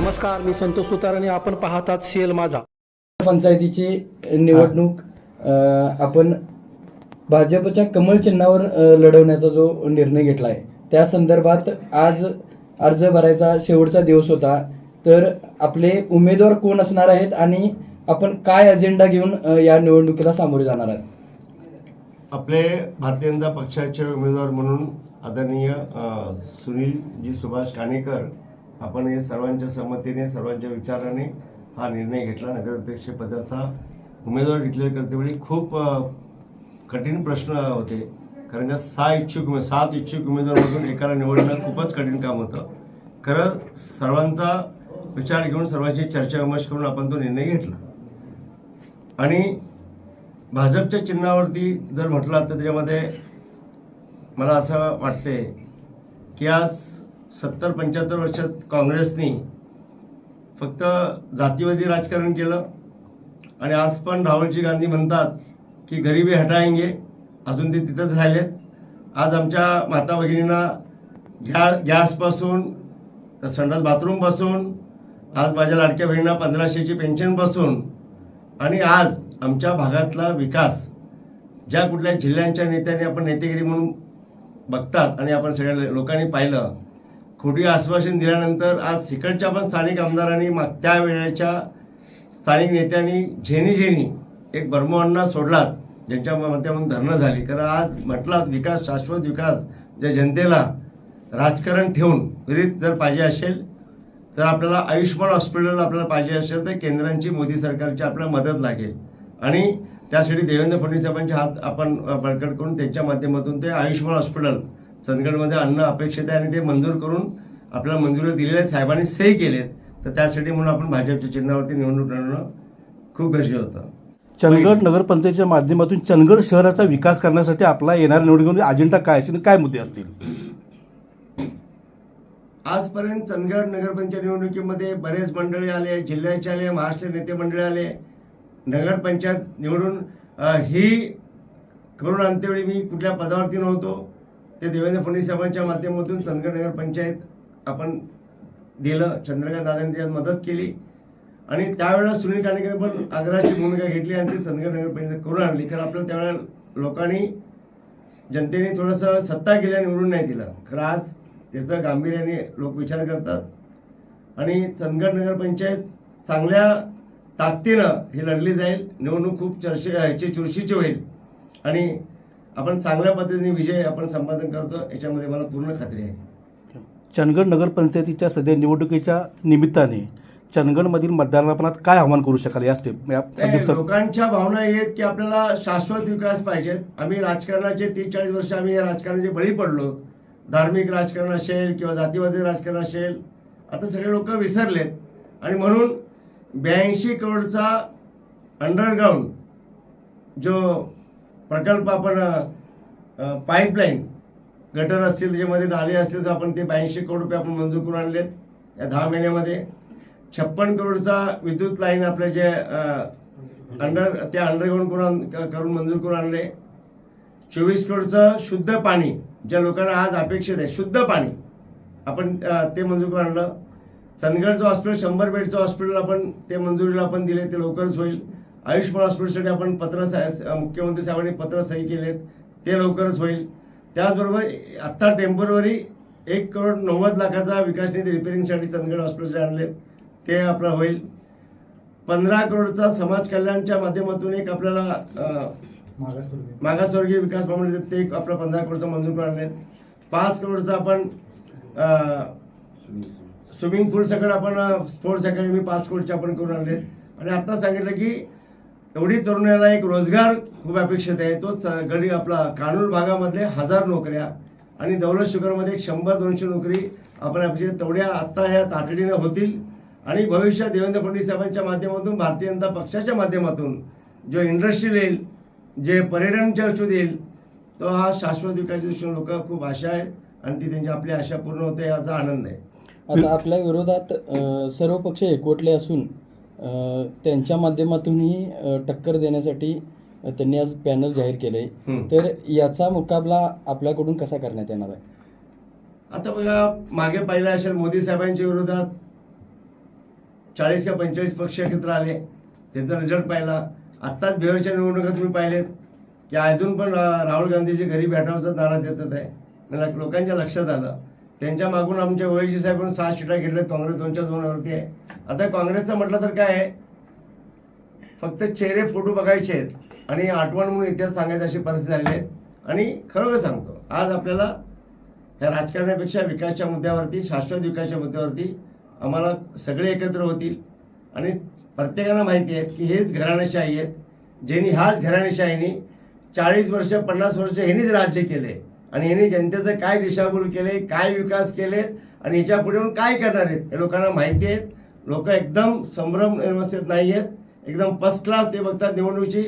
नमस्कार मी संतोष सुतार आणि आपण पाहतात शेल माझा. पंचायतीची निवडणूक अ, आपण भाजपच्या कमळ चिन्हावर अ, लढवण्याचा जो निर्णय घेतला आहे त्या संदर्भात आज अर्ज भरायचा शेवटचा दिवस होता. तर आपले उमेदवार कोण असणार आहेत आणि आपण काय अजेंडा घेऊन अ, या निवडणुकीला सामोरे जाणार आहात? आपले भारतीय जनता पक्षाचे उमेदवार म्हणून आदरणीय अ, सुनीलजी सुभाष काणेकर आपण हे सर्वांच्या संमतीने सर्वांच्या विचाराने हा निर्णय घेतला. नगराध्यक्षपदाचा उमेदवार डिक्लेअर करतेवेळी खूप कठीण प्रश्न होते. कारण का सहा इच्छुक उमेद सात इच्छुक उमेदवारामधून एकाला निवडणं खूपच कठीण काम होतं. खरं सर्वांचा विचार घेऊन सर्वांची चर्चा विमर्श करून आपण तो निर्णय घेतला. आणि भाजपच्या चिन्हावरती जर म्हटलं तर त्याच्यामध्ये मला असं वाटते की आज सत्तर पंच्याहत्तर वर्षात काँग्रेसनी फक्त जातीवादी राजकारण केलं. आणि आज पण राहुलजी गांधी म्हणतात की गरिबी हटाएंगे अजून ते तिथंच राहिलेत आज आमच्या माता भगिनींना गॅ गॅसपासून तर संडास बाथरूमपासून आज माझ्या लाडक्या बहिणींना पंधराशेची पेन्शनपासून आणि आज आमच्या भागातला विकास ज्या कुठल्या जिल्ह्यांच्या नेत्याने आपण नेतेगिरी म्हणून बघतात आणि आपण सगळ्या लोकांनी पाहिलं खोटी आश्वासन दिल्यानंतर आज सिकडच्या पण स्थानिक आमदारांनी माग त्यावेळेच्या स्थानिक नेत्यांनी झेनी झेनी एक बर्मोअण्णा सोडलात ज्यांच्या माध्यमातून धरणं झाली. कारण आज म्हटलात विकास शाश्वत विकास ज्या जनतेला राजकारण ठेवून विरीत जर पाहिजे असेल तर आपल्याला आयुष्यमान हॉस्पिटल आपल्याला पाहिजे असेल तर केंद्रांची मोदी सरकारची आपल्याला मदत लागेल. आणि त्यासाठी देवेंद्र फडणवीस साहेबांचे हात आपण बळकट करून त्यांच्या माध्यमातून ते आयुष्यमान हॉस्पिटल चंदगडमध्ये आणणं अपेक्षित आहे आणि ते मंजूर करून आपल्याला मंजुरी दिलेल्या साहेबांनी सही केलेत. तर त्यासाठी म्हणून आपण भाजपच्या चिन्हावरती निवडणूक लढवणं खूप गरजेचं होतं. चंदगड नगरपंचायतीच्या माध्यमातून चंदगड शहराचा विकास करण्यासाठी आपला येणाऱ्या निवडणुकीमध्ये अजेंडा काय असेल काय मुद्दे असतील? आजपर्यंत चंदगड नगरपंचायत निवडणुकीमध्ये बरेच मंडळी आले जिल्ह्याचे आले महाराष्ट्र नेते मंडळी आले. नगरपंचायत निवडून ही करून आणतेवेळी मी कुठल्या पदावरती नव्हतो. ते देवेंद्र फडणवीस साहेबांच्या माध्यमातून चंदगड नगरपंचायत आपण दिलं. चंद्रकांत दादांनी त्यात मदत केली. आणि त्यावेळेला सुनील काणेकर पण आग्रहाची भूमिका घेतली आणि ते चंदगड नगरपंचायत करून आणली. कारण आपलं त्यावेळेला लोकांनी जनतेने थोडंसं सत्ता केल्या निवडून नाही दिलं. खरं आज त्याचं गांभीर्याने लोक विचार करतात. आणि चंदगड नगरपंचायत चांगल्या ताकदीनं ही लढली जाईल. निवडणूक खूप चर्चे ह्याची चुरशीची होईल. आणि आपण चांगल्या पद्धतीने विजय आपण संपादन करतो याच्यामध्ये मला पूर्ण खात्री आहे. चंदगड नगरपंचायतीच्या सध्या निवडणुकीच्या निमित्ताने चंदगडमधील मतदारांना काय आव्हान करू शकाल या स्टेप या लोकांच्या भावना आहेत की आपल्याला शाश्वत विकास पाहिजेत आम्ही राजकारणाचे तीस चाळीस वर्ष आम्ही या राजकारणाचे बळी पडलो. धार्मिक राजकारण असेल किंवा जातीवादी राजकारण असेल आता सगळे लोक विसरलेत. आणि म्हणून ब्याऐंशी करोडचा अंडरग्राऊंड जो प्रकल्प आपण पाईपलाईन गटर असतील त्याच्यामध्ये नाले असतील तर आपण ते ब्याऐंशी करोड रुपये आपण मंजूर करून आणलेत या दहा महिन्यामध्ये. छप्पन करोडचा विद्युत लाईन आपले जे अंडर ते अंडरग्राऊंड करून करून मंजूर करून आणले. चोवीस करोडचं शुद्ध पाणी ज्या लोकांना आज अपेक्षित आहे शुद्ध पाणी आपण ते मंजूर करून आणलं. चंदगडचं हॉस्पिटल शंभर बेडचं हॉस्पिटल आपण ते मंजुरीला आपण दिले ते लवकरच होईल. आयुष्यमान हॉस्पिटलसाठी आपण पत्र मुख्यमंत्री साहेबांनी पत्र सही केलेत. ते लवकरच होईल. त्याचबरोबर आत्ता टेंपररी एक करोड नव्वद लाखाचा विकास निधी रिपेरिंगसाठी चंदगड हॉस्पिटलसाठी आणलेत. ते आपलं होईल. पंधरा करोडचा समाज कल्याणच्या माध्यमातून एक आपल्याला मागासवर्गीय. विकास महामंडळ ते एक आपलं पंधरा करोडचं मंजूर करून आणलेत. पाच करोडचं आपण स्विमिंग पूल सगळं आपण स्पोर्ट्स अकॅडमी पाच करोडचे आपण करून आणलेत. आणि आता सांगितलं की एवढी तरुणाला एक रोजगार खूप अपेक्षित आहे. तो गडी आपला कानूर भागामधले हजार नोकऱ्या आणि दौलत शुगरमध्ये एक शंभर दोनशे नोकरी आपण अपेक्षित तेवढ्या आत्ता ह्या तातडीनं होतील. आणि भविष्यात देवेंद्र फडणवीस साहेबांच्या माध्यमातून भारतीय जनता पक्षाच्या माध्यमातून जो इंडस्ट्री येईल जे पर्यटनच्या दृष्टीत येईल तो हा शाश्वत विकासाच्या दृष्टीने लोक खूप आशा आहेत आणि ती त्यांची आपली आशा पूर्ण होते याचा आनंद आहे. आता आपल्या विरोधात सर्व पक्ष एकवटले असून त्यांच्या माध्यमातूनही टक्कर देण्यासाठी त्यांनी आज पॅनल जाहीर केले. तर याचा मुकाबला आपल्याकडून कसा करण्यात येणार आहे? आता बघा मागे पाहिलं असेल मोदी साहेबांच्या विरोधात चाळीस का पंचेचाळीस पक्ष एकत्र आले. त्यांचा रिझल्ट पाहिला. आत्ताच बिहारच्या निवडणुका तुम्ही पाहिलेत. की अजून पण राहुल गांधीचे घरी भेटावचा नारा देतात आहे. मला लोकांच्या लक्षात आलं. त्यांच्या मागून आमच्या वयजी साहेबांनी सहा शिटा घेतल्यात काँग्रेस दोनच्या दोनवरती आहे. आता काँग्रेसचं म्हटलं तर काय आहे? फक्त चेहरे फोटो बघायचे आहेत आणि आठवण म्हणून इतिहास सांगायची अशी परिस्थिती झाली आहे. आणि खरोखर सांगतो आज आपल्याला ह्या राजकारणापेक्षा विकासच्या मुद्द्यावरती शाश्वत विकासच्या मुद्द्यावरती आम्हाला सगळे एकत्र होतील. आणि प्रत्येकाला माहिती आहे की हेच घराणेशाही आहेत ज्यांनी ह्याच घराणेशाहीने चाळीस वर्ष पन्नास वर्ष ह्यांनीच राज्य केले आणि यांनी जनतेचं काय दिशाभूल केले काय विकास केलेत आणि याच्यापुढे येऊन काय करणार आहेत हे लोकांना माहिती आहेत लोक एकदम संभ्रम व्यवस्थित नाही आहेत एकदम फर्स्ट क्लास ते बघतात निवडणुकीची.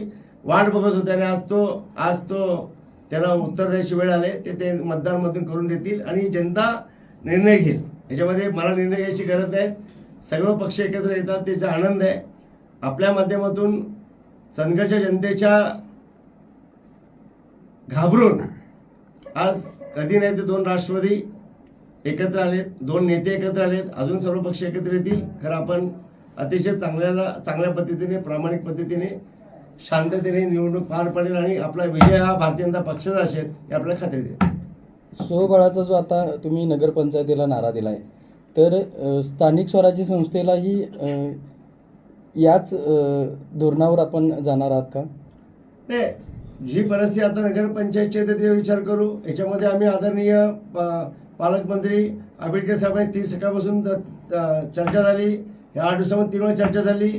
वाट बघत होते आणि आज तो आज तो त्याला उत्तर द्यायची वेळ आले ते ते मतदारमधून करून देतील आणि जनता निर्णय घेईल. याच्यामध्ये मला निर्णय घ्यायची गरज नाही. सगळं पक्ष एकत्र येतात त्याचा आनंद आहे. आपल्या माध्यमातून चंदगडच्या जनतेच्या घाबरून आज कधी नाही ते दोन राष्ट्रवादी एकत्र आलेत दोन नेते एकत्र आलेत अजून सर्व पक्ष एकत्र येतील. खरं आपण अतिशय चांगल्याला चांगल्या पद्धतीने प्रामाणिक पद्धतीने शांततेने निवडणूक पार पडेल आणि आपला विजय हा भारतीय जनता पक्षाचा असेल हे आपल्याला खात्री देते स्वबळाचा जो आता तुम्ही नगरपंचायतीला नारा दिलाय तर अ, स्थानिक स्वराज्य संस्थेलाही याच धोरणावर आपण जाणार आहात का? नाही जी परिस्थिती आता नगरपंचायतची आहे ते विचार करू. याच्यामध्ये आम्ही आदरणीय पालकमंत्री आंबेडकर साहेबांनी ती सकाळपासून चर्चा झाली. ह्या आठ दिवसामध्ये तीन वेळा चर्चा झाली.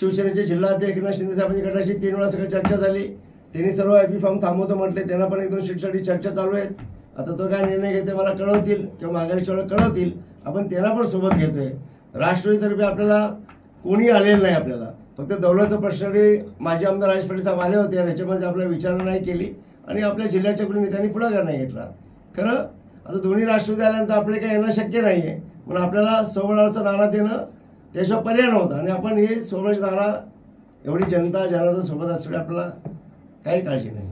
शिवसेनेचे जिल्हाध्यक्ष एकनाथ शिंदे साहेबांच्या गटाशी तीन वेळा सगळी चर्चा झाली. त्यांनी सर्व आय पी फॉर्म थांबवतो म्हटले. त्यांना पण एक दोन सीटसाठी चर्चा चालू आहेत. आता तो काय निर्णय घेते मला कळवतील किंवा माघारीच्या वेळेला कळवतील. आपण त्यांना पण सोबत घेतोय. राष्ट्रवादीतर्फे आपल्याला कोणी आलेलं नाही आपल्याला. फक्त दौलतचं प्रश्न माजी आमदार राजेश पाटील साहेब आले होते आणि याच्यामध्ये आपल्याला विचारणा नाही केली आणि आपल्या जिल्ह्याच्या कुणी नेत्यांनी पुढाकार नाही घेतला. खरं आता दोन्ही राष्ट्रवादी आल्यानंतर आपले काही येणं शक्य नाही आहे म्हणून आपल्याला सोबळाचा नारा देणं त्याशिवाय पर्याय नव्हता आणि आपण हे सोबळाचा नारा एवढी जनता जनार्दन सोबत असल्यामुळे आपल्याला काही काळजी नाही.